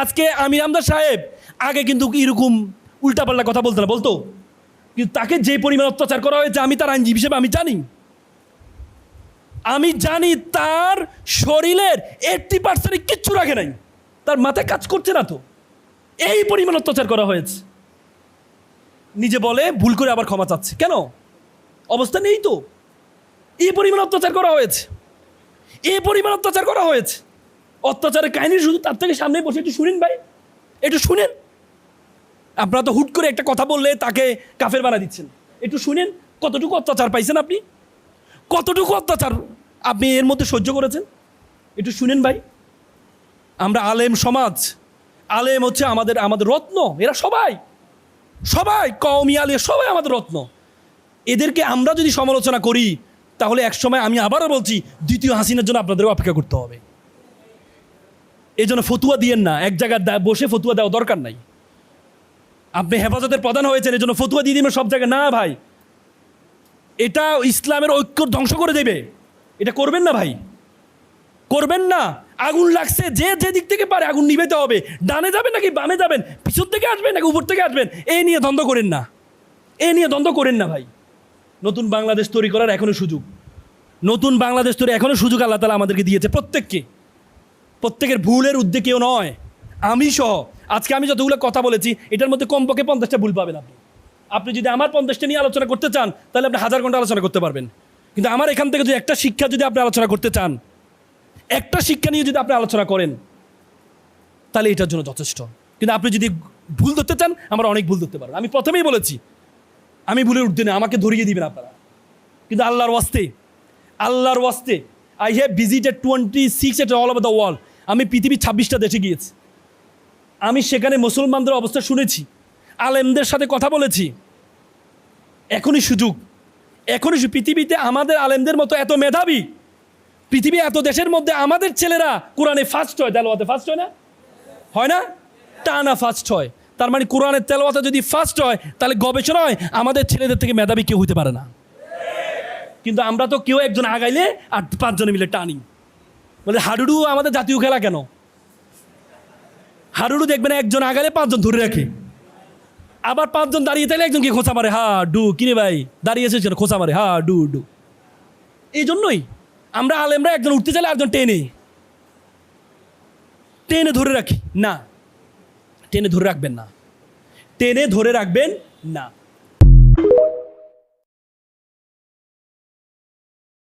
আজকে আমির আমদার সাহেব, আগে কিন্তু এরকম উল্টাপাল্টা কথা বলতো না, বলতো? কিন্তু তাকে যে পরিমাণ অত্যাচার করা হয়েছে আমি তার আইনজীবী হিসেবে আমি জানি। আমি জানি তার শরীরের এইটটি পার্সেন্ট কিচ্ছু রাখে নাই। তার মাথায় কাজ করছে না তো। এই পরিমাণ অত্যাচার করা হয়েছে। নিজে বলে ভুল করে আবার ক্ষমা চাচ্ছে। কেন? অবস্থা নেই তো। এই পরিমাণ অত্যাচার করা হয়েছে। এই পরিমাণ অত্যাচার করা হয়েছে। অত্যাচারের কাহিনী শুধু তার থেকে সামনে বসে, একটু শুনেন ভাই। একটু শুনেন। আপনারা তো হুট করে একটা কথা বললে তাকে কাফের বানা দিচ্ছেন। একটু শুনেন, কতটুকু অত্যাচার পাইছেন আপনি? কতটুকু অত্যাচার আপনি এর মধ্যে সহ্য করেছেন? একটু শুনেন ভাই। আমরা আলেম সমাজ, আলেম হচ্ছে আমাদের আমাদের রত্ন, এরা সবাই। সবাই, কওমি আলিয়া সবাই আমাদের রত্ন। এদেরকে আমরা যদি সমালোচনা করি, তাহলে একসময় আমি আবারও বলছি, দ্বিতীয় হাসিনার জন্য আপনাদের অপেক্ষা করতে হবে। এই জন্য ফতুয়া দিয়েন না। এক জায়গায় বসে ফতুয়া দেওয়া দরকার নাই। আপনি হেফাজতের প্রধান হয়েছেন এই জন্য ফতুয়া দিয়ে দিবেন সব জায়গায়। না ভাই। এটা ইসলামের ঐক্য ধ্বংস করে দেবে। এটা করবেন না ভাই। করবেন না। আগুন লাগছে, যে যে দিক থেকে পারে আগুন নিবেতে হবে। ডানে যাবেন নাকি বামে যাবেন? পিছন থেকে আসবেন নাকি উপর থেকে আসবেন? এই নিয়ে দ্বন্দ্ব করেন না। এ নিয়ে দ্বন্দ্ব করেন না ভাই। নতুন বাংলাদেশ তৈরি করার এখনও সুযোগ। নতুন বাংলাদেশ তৈরি এখনও সুযোগ আল্লাহ তালা আমাদেরকে দিয়েছে প্রত্যেককে। প্রত্যেকের ভুলের উদ্যোগ কেউ নয়। আমি সহ। আজকে আমি যতগুলো কথা বলেছি, এটার মধ্যে কমপক্ষে পঞ্চাশটা ভুল পাবেন আপনি। আপনি যদি আমার পঞ্চাশটা নিয়ে আলোচনা করতে চান, তাহলে আপনি হাজার ঘণ্টা আলোচনা করতে পারবেন। কিন্তু আমার এখান থেকে যদি একটা শিক্ষা যদি আপনি আলোচনা করতে চান, একটা শিক্ষা নিয়ে যদি আপনি আলোচনা করেন, তাহলে এটার জন্য যথেষ্ট। কিন্তু আপনি যদি ভুল ধরতে চান, আমরা অনেক ভুল ধরতে পারেন আমি প্রথমেই বলেছি, আমি ভুলের উঠতে না আমাকে ধরিয়ে দিবেন আপনারা। কিন্তু আল্লাহর ওয়াস্তে আল্লাহর ওয়াস্তে I have visited twenty six at all over the world আমি পৃথিবীর ছাব্বিশটা দেশে গিয়েছি। আমি সেখানে মুসলমানদের অবস্থা শুনেছি, আলেমদের সাথে কথা বলেছি। এখনই সুযোগ, এখনই পৃথিবীতে আমাদের আলেমদের মতো এত মেধাবী, পৃথিবী এত দেশের মধ্যে আমাদের ছেলেরা কোরআনে ফার্স্ট হয় তেলোয়াতে ফার্স্ট হয় না? হয় না? টানা ফার্স্ট হয়। তার মানে কোরআনের তেলোয়াতে যদি ফার্স্ট হয়, তাহলে গবেষণায় আমাদের ছেলেদের থেকে মেধাবী কেউ হতে পারে না। কিন্তু আমরা তো কেউ একজন আগাইলে আর পাঁচজনে মিলে টানি। বলে, হাডুডু আমাদের জাতীয় খেলা কেন? হাডুডু দেখবেন একজন আগালে পাঁচজন ধরে রাখে। আবার পাঁচজন দাঁড়িয়ে থাকলে একজনকে খোঁচা মারে হা ডু কিরে ভাই? দাঁড়িয়ে এসেছে খোঁচা মারে হা ডু ডু এই জন্যই আমরা আলেমরা একজন উঠতে চাইলে একজন টেনে। টেনে ধরে রাখি, না। টেনে ধরে রাখবেন না। টেনে ধরে রাখবেন না।